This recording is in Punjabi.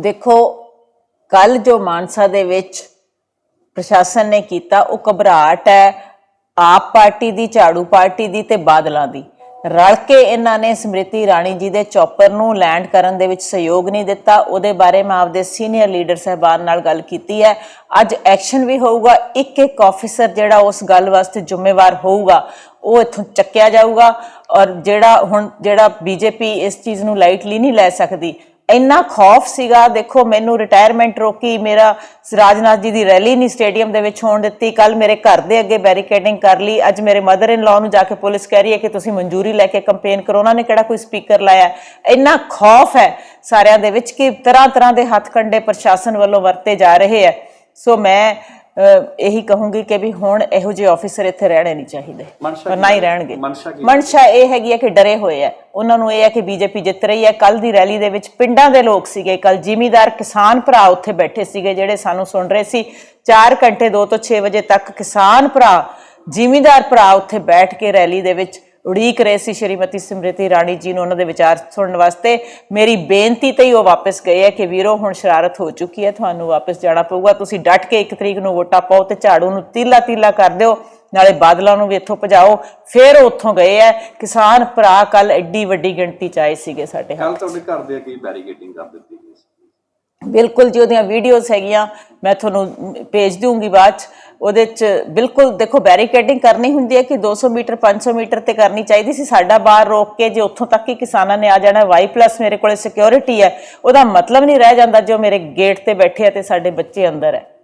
ਦੇਖੋ ਕੱਲ ਜੋ ਮਾਨਸਾ ਦੇ ਵਿੱਚ ਪ੍ਰਸ਼ਾਸਨ ਨੇ ਕੀਤਾ, ਉਹ ਘਬਰਾਹਟ ਹੈ ਆਪ ਪਾਰਟੀ ਦੀ, ਝਾੜੂ ਪਾਰਟੀ ਦੀ ਤੇ ਬਾਦਲਾਂ ਦੀ। ਰਲ ਕੇ ਇਹਨਾਂ ਨੇ ਸਮ੍ਰਿਤੀ ਰਾਣੀ ਜੀ ਦੇ ਚੌਪਰ ਨੂੰ ਲੈਂਡ ਕਰਨ ਦੇ ਵਿੱਚ ਸਹਿਯੋਗ ਨਹੀਂ ਦਿੱਤਾ, ਉਹਦੇ ਬਾਰੇ ਮੈਂ ਆਪਦੇ ਸੀਨੀਅਰ ਲੀਡਰ ਸਹਿਬਾਨ ਨਾਲ ਗੱਲ ਕੀਤੀ ਹੈ। ਅੱਜ ਐਕਸ਼ਨ ਵੀ ਹੋਊਗਾ ਇੱਕ ਇੱਕ ਆਫੀਸਰ ਜਿਹੜਾ ਉਸ ਗੱਲ ਵਾਸਤੇ ਜ਼ਿੰਮੇਵਾਰ ਹੋਊਗਾ, ਉਹ ਇੱਥੋਂ ਚੱਕਿਆ ਜਾਊਗਾ ਔਰ ਜਿਹੜਾ ਹੁਣ, ਜਿਹੜਾ ਬੀਜੇਪੀ ਇਸ ਚੀਜ਼ ਨੂੰ ਲਾਈਟਲੀ ਨਹੀਂ ਲੈ ਸਕਦੀ ਇੰਨਾ ਖੌਫ ਸੀਗਾ, ਦੇਖੋ ਮੈਨੂੰ ਰਿਟਾਇਰਮੈਂਟ ਰੋਕੀ, ਮੇਰਾ ਰਾਜਨਾਥ ਜੀ ਦੀ ਰੈਲੀ ਨਹੀਂ ਸਟੇਡੀਅਮ ਦੇ ਵਿੱਚ ਹੋਣ ਦਿੱਤੀ ਕੱਲ ਮੇਰੇ ਘਰ ਦੇ ਅੱਗੇ ਬੈਰੀਕੇਡਿੰਗ ਕਰ ਲਈ, ਅੱਜ ਮੇਰੇ ਮਦਰ ਇਨ ਲਾਅ ਨੂੰ ਜਾ ਕੇ ਪੁਲਿਸ ਕਹਿ ਰਹੀ ਹੈ ਕਿ ਤੁਸੀਂ ਮਨਜ਼ੂਰੀ ਲੈ ਕੇ ਕੰਪੇਨ ਕਰੋ, ਉਹਨਾਂ ਨੇ ਕਿਹੜਾ ਕੋਈ ਸਪੀਕਰ ਲਾਇਆ? ਇੰਨਾ ਖੌਫ ਹੈ ਸਾਰਿਆਂ ਦੇ ਵਿੱਚ ਕਿ ਤਰ੍ਹਾਂ ਤਰ੍ਹਾਂ ਦੇ ਹੱਥ ਹੱਥਕੰਡੇ ਪ੍ਰਸ਼ਾਸਨ ਵੱਲੋਂ ਵਰਤੇ ਜਾ ਰਹੇ ਹੈ। ਸੋ ਮੈਂ ਇਹੀ ਕਹੂੰਗੀ ਕਿ ਵੀ ਹੁਣ ਇਹੋ ਜਿਹੇ ਆਫੀਸਰ ਇੱਥੇ ਰਹਿਣੇ ਨਹੀਂ ਚਾਹੀਦੇ। ਮਨਸ਼ਾ ਨਾ ਹੀ ਰਹਿਣਗੇ। ਮਨਸ਼ਾ ਇਹ ਹੈਗੀ ਹੈ ਕਿ ਡਰੇ ਹੋਏ ਆ। ਉਹਨਾਂ ਨੂੰ ਇਹ ਹੈ ਕਿ ਬੀਜੇਪੀ ਜਿੱਤ ਰਹੀ ਹੈ ਕੱਲ ਦੀ ਰੈਲੀ ਦੇ ਵਿੱਚ ਪਿੰਡਾਂ ਦੇ ਲੋਕ ਸੀਗੇ। ਕੱਲ ਜ਼ਿਮੀਦਾਰ ਕਿਸਾਨ ਭਰਾ ਉੱਥੇ ਬੈਠੇ ਸੀਗੇ ਜਿਹੜੇ ਸਾਨੂੰ ਸੁਣ ਰਹੇ ਸੀ। 4 ਘੰਟੇ 2 ਤੋਂ 6 ਵਜੇ ਤੱਕ ਕਿਸਾਨ ਭਰਾ ਜ਼ਿਮੀਦਾਰ ਭਰਾ ਉੱਥੇ ਬੈਠ ਕੇ ਰੈਲੀ ਦੇ ਵਿੱਚ ਉਡੀਕ ਰਹੇ ਸੀ ਸ਼੍ਰੀਮਤੀ ਸਿਮਰਤੀ ਰਾਣੀ ਜੀ ਨੂੰ ਉਹਨਾਂ ਦੇ ਵਿਚਾਰ ਸੁਣਨ ਵਾਸਤੇ। ਮੇਰੀ ਬੇਨਤੀ ਤੇ ਹੀ ਉਹ ਵਾਪਸ ਗਏ ਹੈ ਕਿ ਵੀਰੋ ਹੁਣ ਸ਼ਰਾਰਤ ਹੋ ਚੁੱਕੀ ਹੈ ਤੁਹਾਨੂੰ ਵਾਪਸ ਜਾਣਾ ਪਊਗਾ। ਤੁਸੀਂ ਡਟ ਕੇ 1 ਤਰੀਕ ਨੂੰ ਵੋਟਾਂ ਪਾਓ ਤੇ ਝਾੜੂ ਨੂੰ ਤੀਲਾ ਤੀਲਾ ਕਰ ਦਿਓ ਨਾਲੇ ਬਾਦਲਾਂ ਨੂੰ ਵੀ ਇੱਥੋਂ ਭਜਾਓ। ਫਿਰ ਉਹ ਉੱਥੋਂ ਗਏ ਹੈ। ਕਿਸਾਨ ਭਰਾ ਕੱਲ ਐਡੀ ਵੱਡੀ ਗਿਣਤੀ ਚ ਆਏ ਸੀਗੇ ਸਾਡੇ ਕੱਲ ਤੁਹਾਡੇ ਘਰ ਦੇ ਅੱਗੇ ਬੈਰੀਕੇਡਿੰਗ ਕਰ ਦਿੱਤੀ ਗਈ ਸੀ। ਬਿਲਕੁਲ ਜੀ ਉਹਦੀਆਂ ਵੀਡੀਓਜ਼ ਹੈਗੀਆਂ। ਮੈਂ ਤੁਹਾਨੂੰ ਭੇਜ ਦੂੰਗੀ ਬਾਅਦ ਚ। ਉਹਦੇ ਚ ਬਿਲਕੁਲ ਦੇਖੋ ਬੈਰੀਕੇਡਿੰਗ ਕਰਨੀ ਹੁੰਦੀ ਹੈ ਕਿ 200 ਮੀਟਰ 500 ਮੀਟਰ ਤੇ ਕਰਨੀ ਚਾਹੀਦੀ ਸੀ। ਸਾਡਾ ਬਾਹਰ ਰੋਕ ਕੇ ਜੇ ਉੱਥੋਂ ਤੱਕ ਕਿ ਕਿਸਾਨਾਂ ਨੇ ਆ ਜਾਣਾ ਵਾਈ ਪਲੱਸ ਮੇਰੇ ਕੋਲੇ ਸਿਕਿਉਰਿਟੀ ਹੈ, ਉਹਦਾ ਮਤਲਬ ਨਹੀਂ ਰਹਿ ਜਾਂਦਾ ਜੋ ਮੇਰੇ ਗੇਟ ਤੇ ਬੈਠੇ ਆ ਤੇ ਸਾਡੇ ਬੱਚੇ ਅੰਦਰ ਹੈ।